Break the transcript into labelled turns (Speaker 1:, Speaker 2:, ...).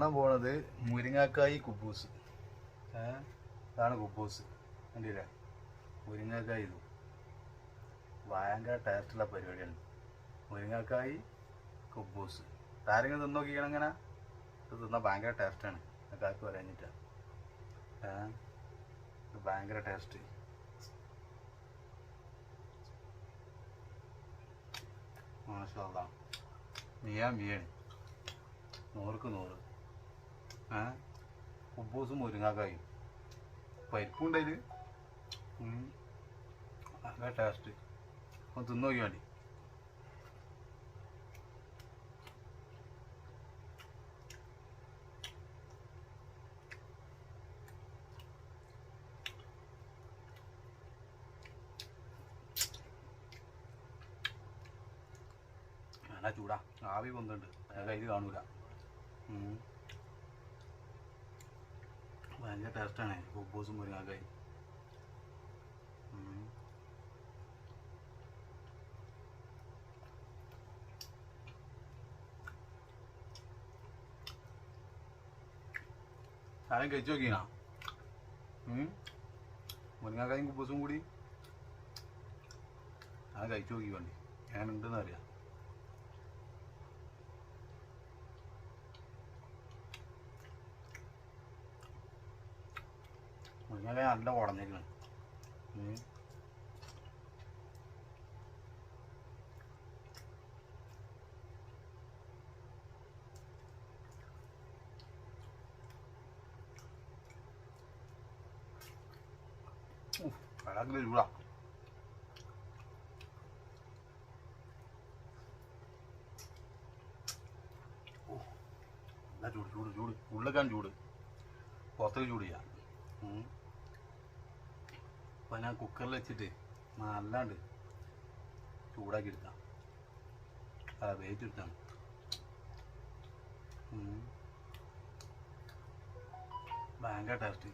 Speaker 1: കാണാൻ പോണത് മുരിങ്ങാക്കായി കുബൂസ്. അതാണ് കുബൂസ്. കണ്ടില്ലേ? മുരിങ്ങാക്കായി ഇത്. ഭയങ്കര ടേസ്റ്റുള്ള പരിപാടിയാണ്. മുരിങ്ങാക്കായി കുബൂസ്. താരങ്ങൾ തിന്ന് നോക്കിക്കണം അങ്ങനെ ഇത് തിന്നാൽ ഭയങ്കര ടേസ്റ്റാണ് കാക്ക് പറയാഞ്ഞിട്ടാ ഏ? ഇത് ഭയങ്കര ടേസ്റ്റ് മാഷാ മിയ മിയാണ്. നൂറുക്ക് നൂറ്. കുബൂസും മുരിങ്ങാക്കായും പരിപ്പുണ്ടതിൽ നല്ല ടേസ്റ്റ് ഒന്ന് തിന്നു വേണ്ടി ചൂടാ. ആവി പൊന്നുണ്ട് കയ്യിൽ കാണൂല. ഭയങ്കര ടേസ്റ്റാണ് ഉപ്പൂസും മുരിങ്ങാക്കായി. ആരും കഴിച്ചു നോക്കിയാ മുരിങ്ങാക്കായും കുപ്പൂസും കൂടി. അത് കഴിച്ചു നോക്കി വേണ്ടി ഞാൻ ഉണ്ടെന്ന് അറിയാം. മുരിങ്ങക്കായ നല്ല ഓടന്നിരുന്നു ചൂടാ ചൂട് ചൂട്. ഉള്ളിക്കാൻ ചൂട്. പുറത്തേക്ക് ചൂട് ചെയ്യാം. അപ്പൊ ഞാൻ കുക്കറിൽ വെച്ചിട്ട് നല്ലാണ്ട് ചൂടാക്കി എടുക്കാം. ആ വെയിറ്റ് എടുത്താണ്. ഭയങ്കര ടേസ്റ്റ്